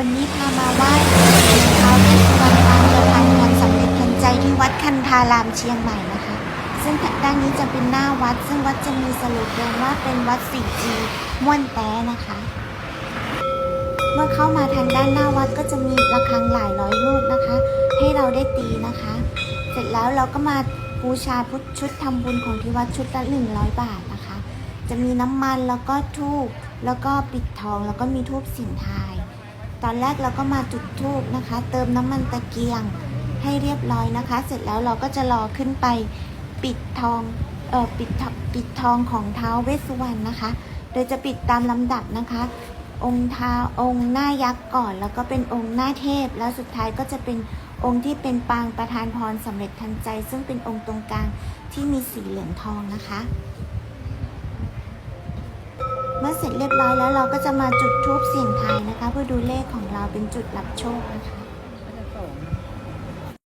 วันนี้พามาไหว้ท้าวเวสสุวรรณปางประธานพรสำเร็จทันใจที่วัดคันธารามเชียงใหม่นะคะ ซึ่งด้านนี้จะเป็นหน้าวัด ซึ่งวัดจะมีสโลแกนว่าเป็นวัด 4G ม่วนแต้นะคะ เมื่อเข้ามาทางด้านหน้าวัดก็จะมีระฆังหลายร้อยลูกนะคะ ให้เราได้ตีนะคะ เสร็จแล้วเราก็มาบูชาพุทธชุดทำบุญของที่วัดชุดละ100 บาทนะคะ จะมีน้ำมันแล้วก็ทูบแล้วก็ปิดทองแล้วก็มีทูบสินทาย ตอนแรกเราก็มาจุดทูบนะคะ เติมน้ำมันตะเกียงให้เรียบร้อยนะคะ เสร็จแล้วเราก็จะรอขึ้นไปปิดทองเอ่อปิดปิดทองของเท้าเวสสุวรรณนะคะ โดยจะปิดตามลำดับนะคะ องค์ท้าองค์หน้ายักษ์ก่อน แล้วก็เป็นองค์หน้าเทพ แล้วสุดท้ายก็จะเป็นองค์ที่เป็นปางประธานพรสำเร็จทันใจ ซึ่งเป็นองค์ตรงกลางที่มีสีเหลืองทองนะคะ เรียบร้อยแล้วเราก็จะมาจุดทูปเสี่ยงทายนะคะ เพื่อดูเลขของเราเป็นจุดรับโชคนะคะ